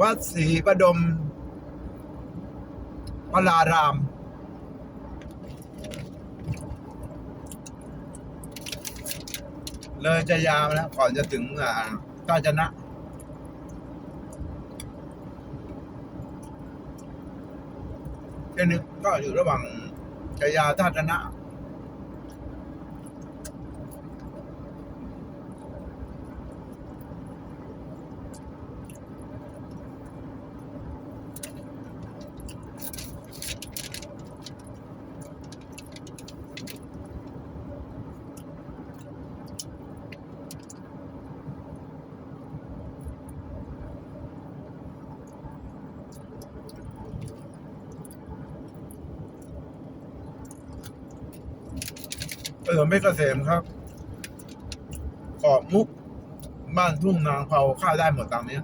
วัดศรีประดมพลาราม เลยจะยาวแล้วก่อนจะถึงอ่ากาจนะเช่นนี้ก็อยู่ระหว่างชยาท่าชนะ ถนนเพชรเกษมครับเกาะมุก บ้านทุ่งนางเผาข้าได้หมดตามนี้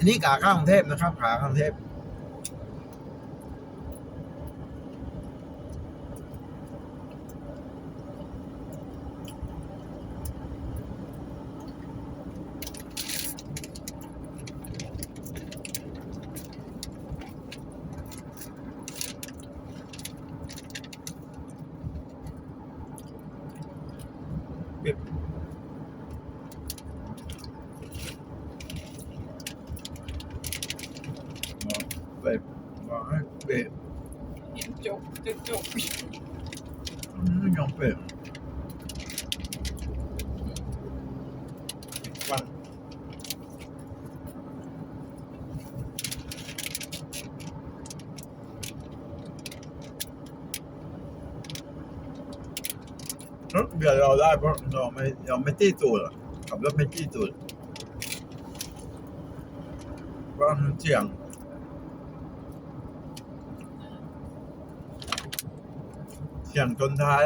อันนี้ขาข้ากรุงเทพนะครับขาข้ากรุงเทพ ปิดเปิดบอกให้เปิดจบจะจบไม่ยอมเปิดวันรถเบียดเราได้เพราะเราไม่เราไม่จี้ตูดขับรถไม่จี้ตูดเพราะมันเสี่ยง เสี่ยงชนท้าย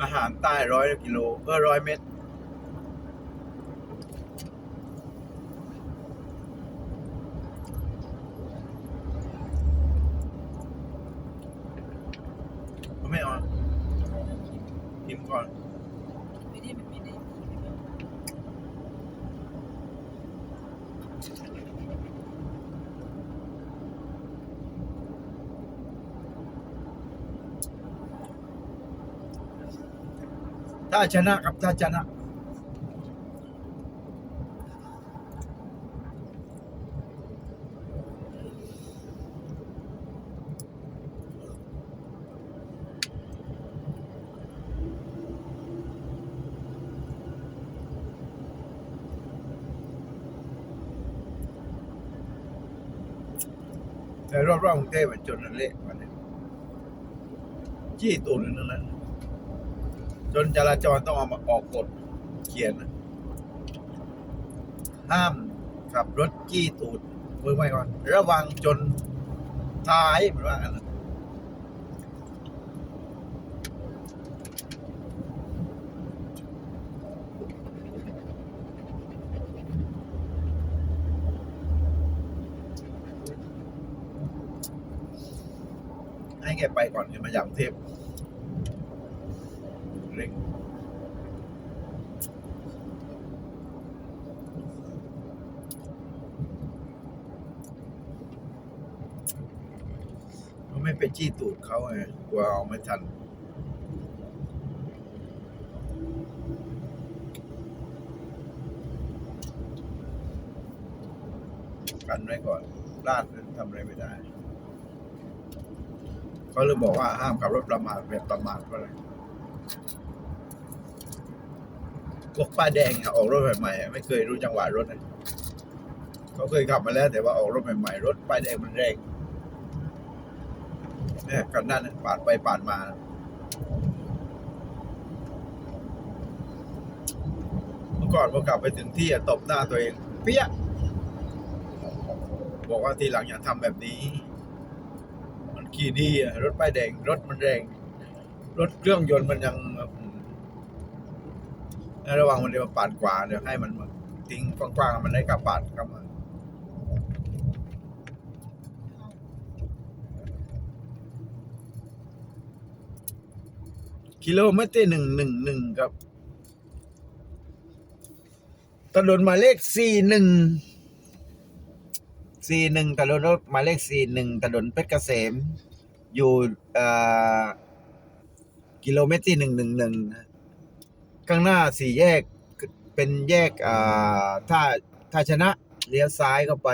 อาหารใต้ร้อยกิโลเออร้อยเมตร ไม่เอาพิมพ์ก่อน ไม่ได้มันไม่ได้ ถ้าชนะครับถ้าชนะ แต่รอบๆกรุงเทพจนเละมาเลยจี้ตูนนั่นแหละจนจราจรต้องเอามาออกกฎเขียนห้ามขับรถจี้ตูดมือไม่ก่อน ระวังจนท้ายเหมือนว่า ให้แกไปก่อนแกมาอย่างเทพเร่งไม่ไปจี้ตูดเขาไงกลัวเอาไม่ทันกันไว้ก่อนลาดทำอะไรไม่ได้ เขาเลยบอกว่าห้ามขับรถประมาทแบบประมาทอะไรพวกป้ายแดงอออกรถใหม่ๆไม่เคยรู้จังหวะรถนะเขาเคยขับมาแล้ว แต่ว่าออกรถใหม่ๆรถป้ายแดงมันแรงเนี่ยกันนั่นปาดไปปาดมาเมื่อก่อนพอกลับไปถึงที่ตบหน้าตัวเอง เปี้ยบอกว่าทีหลังอย่าทำแบบนี้ มันขี่ดีอะรถป้ายแดง รถมันแรง รถเครื่องยนต์มันยังอืมให้ระวังมันเดี๋ยวปาดขวาเดี๋ยวให้มันมาทิ้งกว้างๆมันได้กลับปาดกลับมากิโลเมตรที่หนึ่งหนึ่งหนึ่งครับถนนหมายเลขสี่หนึ่ง สี่หนึ่งถนนรถหมายเลขสี่หนึ่งถนนเพชรเกษม อยู่กิโลเมตรที่หนึ่งหนึ่งหนึ่งข้างหน้าสี่แยกเป็นแยกอ่าท่าท่าชนะเลี้ยวซ้ายเข้าไป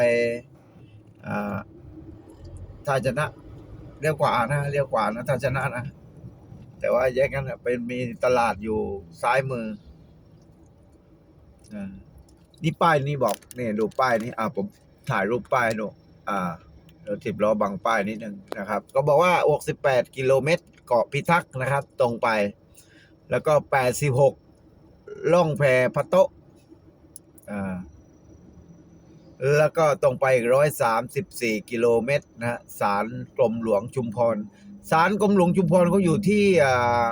อ่าท่าชนะเลี้ยวขวานะเลี้ยวขวานะท่าชนะนะ แต่ว่าแยกนั้นเป็นมีตลาดอยู่ซ้ายมืออนี่ป้ายนี่บอกเนี่ยดูป้ายนี้อ่าผม ถ่ายรูปป้ายห้ดูอ่าเดี๋ยวทิบล้อบังป้ายนิดนึงนะครับ ก็บอกว่า 68 กิโลเมตร เกาะพิทักษ์นะครับ ตรงไป แล้วก็ 86 ล่องแพพะโตะอ่าแล้วก็ตรงไปอีก 134 กิโลเมตรนะฮะศาลกรมหลวงชุมพรศาลกรมหลวงชุมพรเขาอยู่ที่อ่า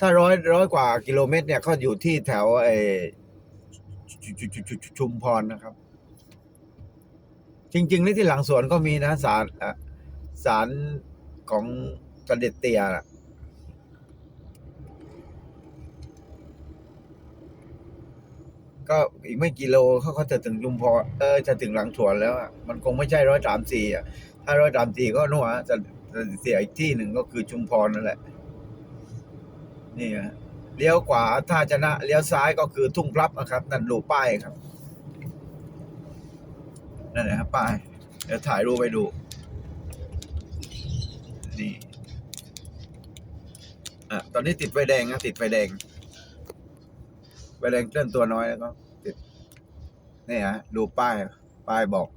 ถ้าร้อยร้อยกว่ากิโลเมตรเนี่ยเขาอยู่ที่แถวไอ ชุมพรนะครับ จริงๆนี่ที่หลังสวนก็มีนะศาลอะศาลของเด็จเตียนะก็อีกไม่กี่โลเขาก็จะถึงชุมพรเออจะถึงหลังสวนแล้วอะมันคงไม่ใช่ร้อยสามสี่อะถ้าร้อยสามสี่ก็นู่นฮะจะจะเสียอีกที่หนึ่งก็คือชุมพรนั่นแหละ นี่ฮะ เลี้ยวขวาท่าชนะเลี้ยวซ้ายก็คือทุ่งพลับนะครับ นั่นดูป้ายครับนั่นแหละครับป้ายเดี๋ยวถ่ายรูปไปดูนี่อะตอนนี้ติดไฟแดงนะติดไฟแดงไฟแดงเคลื่อนตัวน้อยแล้วก็ติดนี่ฮะดูป้ายป้ายบอก